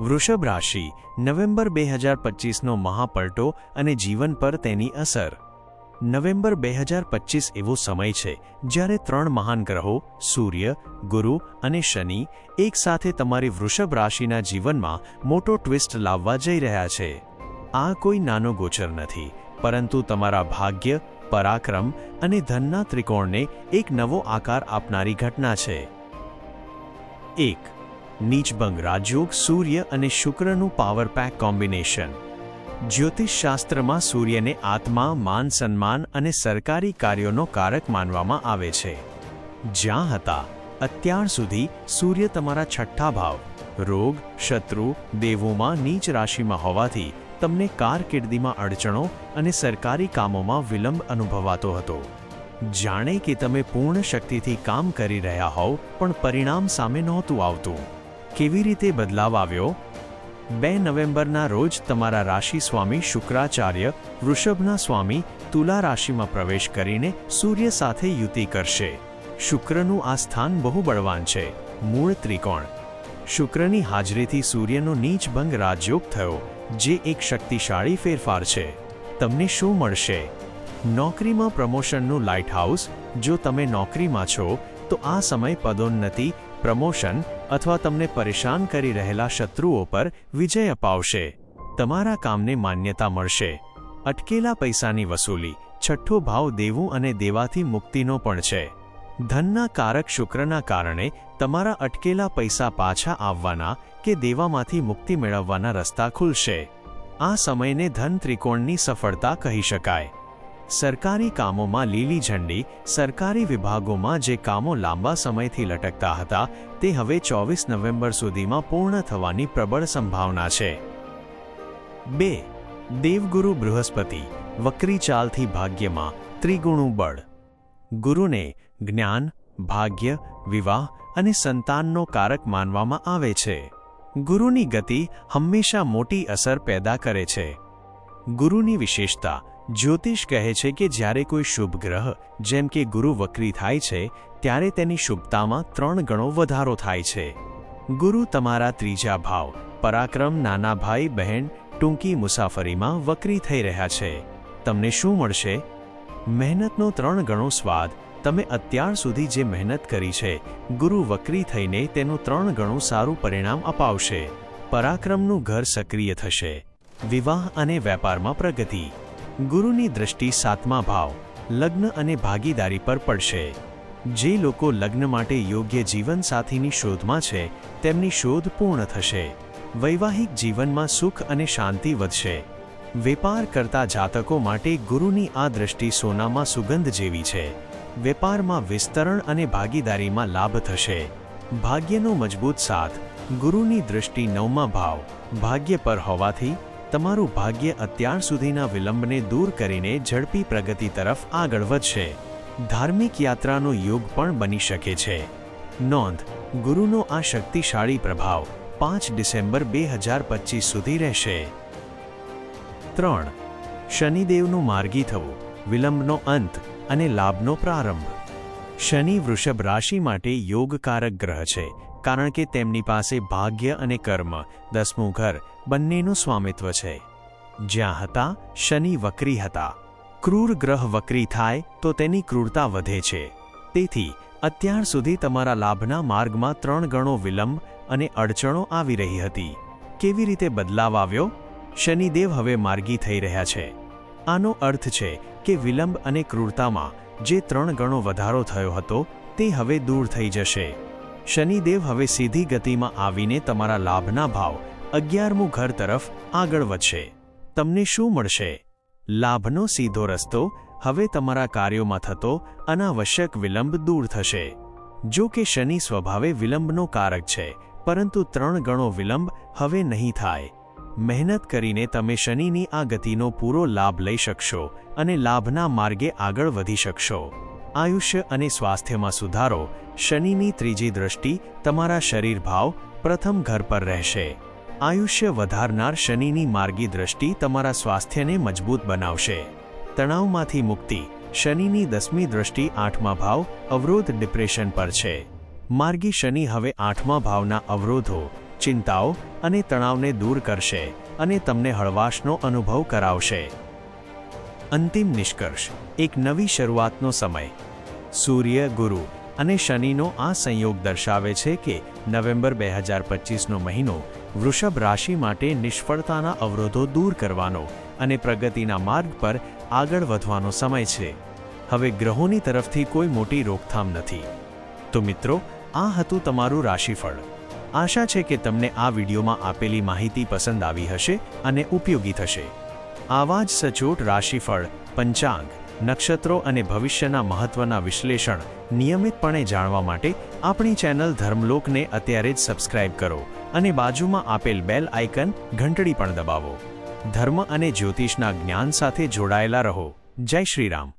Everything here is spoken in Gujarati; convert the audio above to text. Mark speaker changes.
Speaker 1: વૃષભ રાશિ નવેમ્બર બે હજાર પચીસનો મહાપલટો અને જીવન પર તેની અસર. નવેમ્બર બે હજાર પચીસ એવો સમય છે જ્યારે ત્રણ મહાન ગ્રહો, સૂર્ય, ગુરુ અને શનિ એકસાથે તમારી વૃષભ રાશિના જીવનમાં મોટો ટ્વિસ્ટ લાવવા જઈ રહ્યા છે. આ કોઈ નાનો ગોચર નથી, પરંતુ તમારા ભાગ્ય, પરાક્રમ અને ધનના ત્રિકોણને એક નવો આકાર આપનારી ઘટના છે. એક નીચભંગ રાજયોગ સૂર્ય અને શુક્રનું પાવર પેક કોમ્બિનેશન જ્યોતિષશાસ્ત્રમાં સૂર્યને આત્મા, માન, સન્માન અને સરકારી કાર્યોનો કારક માનવામાં આવે છે. જ્યાં હતા, અત્યાર સુધી સૂર્ય તમારા છઠ્ઠા ભાવ, રોગ, શત્રુ, દેવોમાં નીચ રાશિમાં હોવાથી તમને કારકિર્દીમાં અડચણો અને સરકારી કામોમાં વિલંબ અનુભવાતો હતો. જાણે કે તમે પૂર્ણ શક્તિથી કામ કરી રહ્યા હોવ, પણ પરિણામ સામે નહોતું આવતું. કેવી રીતે બદલાવ આવ્યો? બે નવેમ્બરના રોજ તમારા રાશિ સ્વામી શુક્રાચાર્ય વૃષભના સ્વામી તુલા રાશિમાં પ્રવેશ કરીને સૂર્ય સાથે યુતિ કરશે. શુક્રનું આ સ્થાન બહુ બળવાન છે. મૂળ ત્રિકોણ. શુક્રની હાજરીથી સૂર્યનો નીચભંગ રાજયોગ થયો, જે એક શક્તિશાળી ફેરફાર છે. તમને શું મળશે? નોકરીમાં પ્રમોશનનું લાઇટ હાઉસ જો તમે નોકરીમાં છો, તો આ સમય પદોન્નતિ પ્રમોશન અથવા તમને પરેશાન કરી રહેલા શત્રુઓ પર વિજય અપાવશે. તમારા કામને માન્યતા મળશે. અટકેલા પૈસાની વસૂલી, છઠ્ઠો ભાવ દેવું અને દેવાથી મુક્તિનો પણ છે. ધનના કારક શુક્રના કારણે તમારા અટકેલા પૈસા પાછા આવવાના કે દેવામાંથી મુક્તિ મેળવવાના રસ્તા ખુલશે. આ સમયને ધન ત્રિકોણની સફળતા કહી શકાય. સરકારી કામોમાં લીલી ઝંડી, સરકારી વિભાગોમાં જે કામો લાંબા સમયથી લટકતા હતા, તે હવે ચોવીસ નવેમ્બર સુધીમાં પૂર્ણ થવાની પ્રબળ સંભાવના છે. બે, દેવગુરુ બૃહસ્પતિ, વક્રી ચાલથી ભાગ્યમાં, ત્રિગુણું બળ. ગુરુને જ્ઞાન, ભાગ્ય, વિવાહ અને સંતાનનો કારક માનવામાં આવે છે. ગુરુની ગતિ હંમેશા મોટી અસર પેદા કરે છે. ગુરુની વિશેષતા જ્યોતિષ કહે છે કે જ્યારે કોઈ શુભ ગ્રહ, જેમ કે ગુરુ વક્રી થાય છે, ત્યારે તેની શુભતામાં ત્રણ ગણો વધારો થાય છે. ગુરુ તમારા ત્રીજા ભાવ, પરાક્રમ નાના ભાઈ બહેન, ટૂંકી મુસાફરીમાં વક્રી થઈ રહ્યા છે. તમને શું મળશે? મહેનતનો ત્રણ ગણો સ્વાદ, તમે અત્યાર સુધી જે મહેનત કરી છે, ગુરુ વક્રી થઈને તેનું ત્રણ ગણું સારું પરિણામ અપાવશે. પરાક્રમનું ઘર સક્રિય થશે. વિવાહ અને વેપારમાં પ્રગતિ. ગુરુની દૃષ્ટિ સાતમા ભાવ, લગ્ન અને ભાગીદારી પર પડશે. જે લોકો લગ્ન માટે યોગ્ય જીવનસાથીની શોધમાં છે, તેમની શોધ પૂર્ણ થશે. વૈવાહિક જીવનમાં સુખ અને શાંતિ વધશે. વેપાર કરતા જાતકો માટે ગુરુની આ દૃષ્ટિ સોનામાં સુગંધ જેવી છે. વેપારમાં વિસ્તરણ અને ભાગીદારીમાં લાભ થશે. ભાગ્યનો મજબૂત સાથ, ગુરુની દૃષ્ટિ નવમા ભાવ, ભાગ્ય પર હોવાથી તમારું ભાગ્ય અત્યાર સુધીના વિલંબને દૂર કરીને ઝડપી પ્રગતિ તરફ આગળ વધશે. ધાર્મિક યાત્રાનો યોગ પણ બની શકે છે. નોંધ, ગુરુનો આ શક્તિશાળી પ્રભાવ પાંચ ડિસેમ્બર બે હજાર પચીસ સુધી રહેશે. ત્રણ, શનિદેવનું માર્ગી થવું, વિલંબનો અંત અને લાભનો પ્રારંભ. શનિ વૃષભ રાશિ માટે યોગકારક ગ્રહ છે. કારણ કે તેમની પાસે ભાગ્ય અને કર્મ, દસમું ઘર, બંનેનું સ્વામિત્વ છે. જ્યાં હતા, શનિ વક્રી હતા. ક્રૂર ગ્રહ વક્રી થાય, તો તેની ક્રૂરતા વધે છે. તેથી, અત્યાર સુધી તમારા લાભના માર્ગમાં ત્રણ ગણો વિલંબ અને અડચણો આવી રહી હતી. કેવી રીતે બદલાવ આવ્યો? શનિદેવ હવે માર્ગી થઈ રહ્યા છે. આનો અર્થ છે કે વિલંબ અને ક્રૂરતામાં જે ત્રણ ગણો વધારો થયો હતો, તે હવે દૂર થઈ જશે. શનિદેવ હવે સીધી ગતિમાં આવીને તમારા લાભના ભાવ અગિયારમું ઘર તરફ આગળ વધશે. તમને શું મળશે? લાભનો સીધો રસ્તો હવે તમારા કાર્યોમાં થતો અનાવશ્યક વિલંબ દૂર થશે. જો કે શનિ સ્વભાવે વિલંબનો કારક છે, પરંતુ ત્રણ ગણો વિલંબ હવે નહીં થાય. મહેનત કરીને તમે શનિની આ ગતિનો પૂરો લાભ લઈ શકશો અને લાભના માર્ગે આગળ વધી શકશો. આયુષ્ય અને સ્વાસ્થ્યમાં સુધારો શનિની ત્રીજી દૃષ્ટિ તમારા શરીર ભાવ પ્રથમ ઘર પર રહેશે. આયુષ્ય વધારનાર શનિની માર્ગી દૃષ્ટિ તમારા સ્વાસ્થ્યને મજબૂત બનાવશે. તણાવમાંથી મુક્તિ શનિની દસમી દૃષ્ટિ આઠમા ભાવ અવરોધ ડિપ્રેશન પર છે. માર્ગી શનિ હવે આઠમા ભાવના અવરોધો, ચિંતાઓ અને તણાવને દૂર કરશે અને તમને હળવાશનો અનુભવ કરાવશે. અંતિમ નિષ્કર્ષ, એક નવી શરૂઆતનો સમય. સૂર્ય, ગુરુ અને શનિનો આ સંયોગ દર્શાવે છે કે નવેમ્બર બે હજાર પચીસનો મહિનો વૃષભ રાશિ માટે નિષ્ફળતાના અવરોધો દૂર કરવાનો અને પ્રગતિના માર્ગ પર આગળ વધવાનો સમય છે. હવે ગ્રહોની તરફથી કોઈ મોટી રોકથામ નથી. તો મિત્રો, આ હતું તમારું રાશિફળ. આશા છે કે તમને આ વિડીયોમાં આપેલી માહિતી પસંદ આવી હશે અને ઉપયોગી થશે. આવા જ સચોટ રાશિફળ, પંચાંગ, નક્ષત્રો અને ભવિષ્યના મહત્વના વિશ્લેષણ નિયમિતપણે જાણવા માટે આપણી ચેનલ ધર્મલોકને અત્યારે જ સબસ્ક્રાઇબ કરો અને બાજુમાં આપેલ બેલ આઇકન ઘંટડી પણ દબાવો. ધર્મ અને જ્યોતિષના જ્ઞાન સાથે જોડાયેલા રહો. જય શ્રી રામ